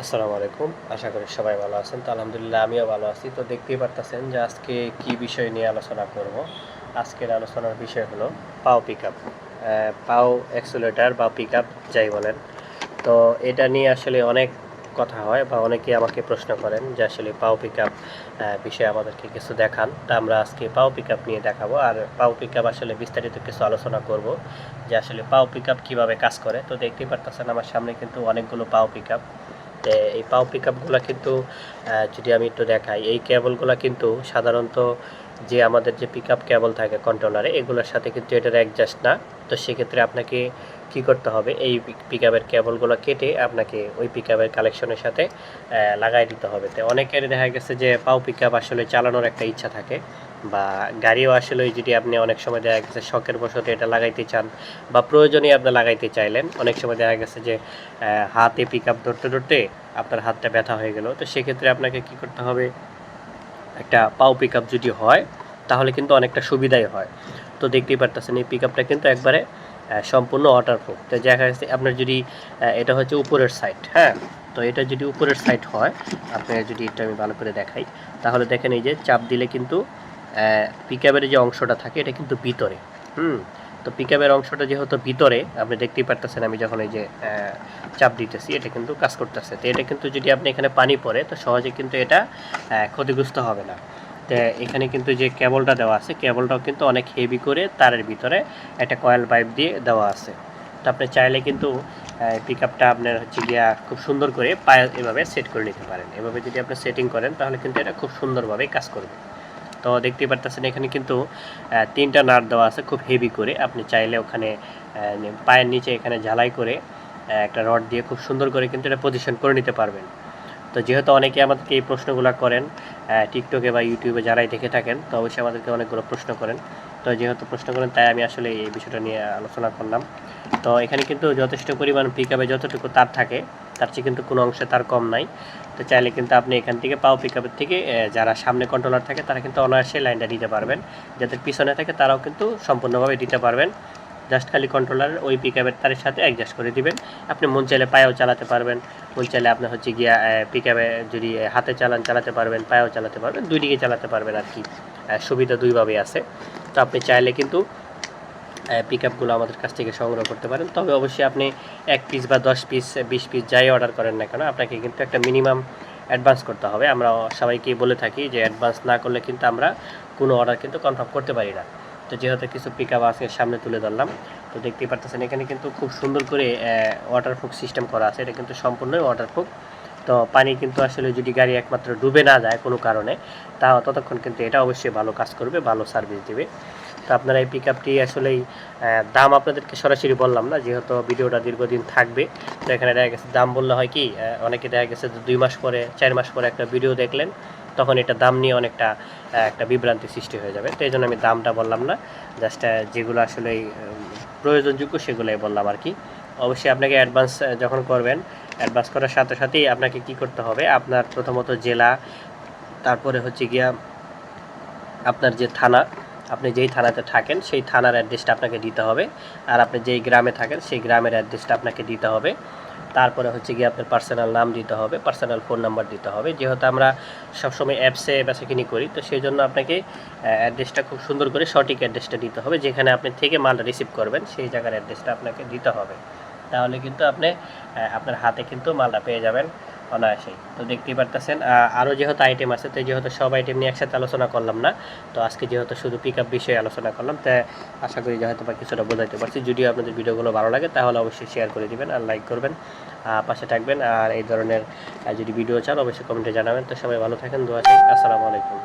আসসালামু আলাইকুম। আশা করি সবাই ভালো আছেন। তো আলহামদুলিল্লাহ আমিও ভালো আছি। তো দেখতেই পারতেছেন যে আজকে কি বিষয় নিয়ে আলোচনা করব। আজকের আলোচনার বিষয় হলো পাও পিক আপ পাও অ্যাক্সুলেটার বা পিক আপ যাই বলেন। তো এটা নিয়ে আসলে অনেক কথা হয় বা অনেকে আমাকে প্রশ্ন করেন যে আসলে পাও পিক আপ বিষয়ে আমাদেরকে কিছু দেখান। তা আমরা আজকে পাও পিক আপ নিয়ে দেখাবো। আর পাও পিক আপ আসলে বিস্তারিত কিছু আলোচনা করব যে আসলে পাও পিক আপ কীভাবে কাজ করে। তো দেখতেই পারতেছেন আমার সামনে কিন্তু অনেকগুলো পাও পিক আপ এই পাও পিক আপগুলো কিন্তু যদি আমি একটু দেখাই, এই কেবলগুলো কিন্তু সাধারণত যে আমাদের যে পিক আপ কেবল থাকে কন্ট্রোলারে এগুলোর সাথে কিন্তু এটার অ্যাডজাস্ট না। তো সেক্ষেত্রে আপনাকে কি করতে হবে, এই পিক আপের কেবলগুলো কেটে আপনাকে ওই পিক আপের কালেকশনের সাথে লাগাই দিতে হবে। তো অনেকের দেখা গেছে যে পাও পিক আপ আসলে চালানোর একটা ইচ্ছা থাকে। বা গাড়িও আসলে যদি আপনি অনেক সময় দেখা গেছে শখের বশতে এটা লাগাইতে চান বা প্রয়োজনে আপনি লাগাইতে চাইলেন। অনেক সময় দেখা গেছে যে হাতে পিক আপ ধরতে ধরতে আপনার হাতটা ব্যথা হয়ে গেল। তো সেক্ষেত্রে আপনাকে কি করতে হবে? একটা পাও পিক আপ যদি হয়, তাহলে কিন্তু অনেকটা সুবিধাই হয়। তো দেখতেই পারতেছেন এই পিক আপটা কিন্তু একবারে সম্পূর্ণ ওয়াটারপ্রুফ তো দেখা যাচ্ছে আপনার যদি এটা হচ্ছে উপরের সাইড হ্যাঁ? তো এটা যদি উপরের সাইড হয় আপনার যদি এটা আমি ভালো করে দেখাই, তাহলে দেখেন এই যে চাপ দিলে কিন্তু পিক আপের যে অংশটা থাকে, এটা কিন্তু ভিতরে। হুম? তো পিক আপের অংশটা যেহেতু ভিতরে, আপনি দেখতেই পারতেছেন আমি যখন এই যে চাপ দিতেছি, এটা কিন্তু কাজ করতেছে। তো এটা কিন্তু যদি আপনি এখানে পানি পড়ে, তো সহজে কিন্তু এটা ক্ষতিগ্রস্ত হবে না। তো এখানে কিন্তু যে কেবলটা দেওয়া আছে কেবলটাও কিন্তু অনেক হেভি করে তারের ভিতরে একটা কয়েল পাইপ দিয়ে দেওয়া আছে। তো আপনি চাইলে কিন্তু পিক আপটা আপনার হচ্ছে গিয়া খুব সুন্দর করে পায়ে এভাবে সেট করে নিতে পারেন। এভাবে যদি আপনি সেটিং করেন, তাহলে কিন্তু এটা খুব সুন্দরভাবে কাজ করবে। তো দেখতে পারতেছেন, এখানে কিন্তু তিনটা নাট দেওয়া আছে খুব হেভি করে। আপনি চাইলে ওখানে পায়ের নিচে এখানে ঝালাই করে একটা রড দিয়ে খুব সুন্দর করে কিন্তু এটা পজিশন করে নিতে পারবেন। তো যেহেতু অনেকে আমাদেরকে এই প্রশ্নগুলো করেন টিকটকে বা ইউটিউবে যারাই দেখে থাকেন, তো অবশ্যই আমাদেরকে অনেকগুলো প্রশ্ন করেন। তো যেহেতু প্রশ্ন করেন, তাই আমি আসলে এই বিষয়টা নিয়ে আলোচনা করলাম। তো এখানে কিন্তু যথেষ্ট পরিমাণ পিক আপে যতটুকু তার থাকে, তার চেয়ে কিন্তু কোনো অংশে তার কম নাই। তো চাইলে কিন্তু আপনি এখান থেকে পাও পিক আপের থেকে যারা সামনে কন্ট্রোলার থাকে, তারা কিন্তু অনায়াসে লাইনটা দিতে পারবেন। যাদের পিছনে থাকে, তারাও কিন্তু সম্পূর্ণভাবে দিতে পারবেন। জাস্ট খালি কন্ট্রোলার ওই পিক আপের তারের সাথে অ্যাডজাস্ট করে দিবেন। আপনি মন চাইলে পায়েও চালাতে পারবেন। মন চাইলে আপনি হচ্ছে গিয়া পিক আপে যদি হাতে চালান, চালাতে পারবেন, পায়েও চালাতে পারবেন, দুই দিকে চালাতে পারবেন আর কি। সুবিধা দুইভাবেই আছে। তো আপনি চাইলে কিন্তু পিক আপগুলো আমাদের কাছ থেকে সংগ্রহ করতে পারেন। তবে অবশ্যই আপনি এক পিস বা দশ পিস বিশ পিস যাই অর্ডার করেন না কেন, আপনাকে কিন্তু একটা মিনিমাম অ্যাডভান্স করতে হবে। আমরা সবাইকেই বলে থাকি যে অ্যাডভান্স না করলে কিন্তু আমরা কোনো অর্ডার কিন্তু কনফার্ম করতে পারি না। তো যেহেতু কিছু পিক আপ আজকে সামনে তুলে ধরলাম, তো দেখতেই পারতেছেন এখানে কিন্তু খুব সুন্দর করে ওয়াটারপ্রুফ সিস্টেম করা আছে। এটা কিন্তু সম্পূর্ণই ওয়াটারপ্রুফ তো পানি কিন্তু আসলে যদি গাড়ি একমাত্র ডুবে না যায় কোনো কারণে, তা ততক্ষণ কিন্তু এটা অবশ্যই ভালো কাজ করবে, ভালো সার্ভিস দেবে। তো আপনারা এই পিক আপটি আসলেই দাম আপনাদেরকে সরাসরি বললাম না, যেহেতু ভিডিওটা দীর্ঘদিন থাকবে, তো এখানে দেখা গেছে দাম বললে হয় কি অনেকে দেখা গেছে দুই মাস পরে, চার মাস পরে একটা ভিডিও দেখলেন, তখন এটা দাম নিয়ে অনেকটা একটা বিভ্রান্তি সৃষ্টি হয়ে যাবে। তো এই জন্য আমি দামটা বললাম না জাস্ট যেগুলো আসলে প্রয়োজনযোগ্য সেগুলোই বললাম আর কি। অবশ্যই আপনাকে অ্যাডভান্স যখন করবেন অ্যাডভান্স করার সাথে সাথেই আপনাকে কি করতে হবে? আপনার প্রথমত জেলা, তারপরে হচ্ছে গিয়া আপনার যে থানা, আপনি যেই থানাতে থাকেন, সেই থানার অ্যাড্রেসটা আপনাকে দিতে হবে। আর আপনি যেই গ্রামে থাকেন, সেই গ্রামের অ্যাড্রেসটা আপনাকে দিতে হবে। তারপরে হচ্ছে গিয়ে আপনার পার্সোনাল নাম দিতে হবে পার্সোনাল ফোন নাম্বার দিতে হবে। যেহেতু আমরা সবসময় অ্যাপসে বেচাকিনি করি, তো সেই জন্য আপনাকে অ্যাড্রেসটা খুব সুন্দর করে সঠিক অ্যাড্রেসটা দিতে হবে। যেখানে আপনি থেকে মালটা রিসিভ করবেন, সেই জায়গার অ্যাড্রেসটা আপনাকে দিতে হবে। তাহলে কিন্তু আপনি আপনার হাতে কিন্তু মালটা পেয়ে যাবেন অনায়াসেই। তো দেখতেই পারতেছেন আরও যেহেতু আইটেম আছে তো যেহেতু সব আইটেম নিয়ে একসাথে আলোচনা করলাম না, তো আজকে যেহেতু শুধু পিক আপ বিষয়ে আলোচনা করলাম তাই আশা করি হয়তো বা কিছুটা বোঝাইতে পারছি। যদিও আপনাদের ভিডিওগুলো ভালো লাগে, তাহলে অবশ্যই শেয়ার করে দিবেন আর লাইক করবেন পাশে থাকবেন। আর এই ধরনের যদি ভিডিও চান, অবশ্যই কমেন্টে জানাবেন। তো সবাই ভালো থাকেন, দোয়া আসসালামু আলাইকুম।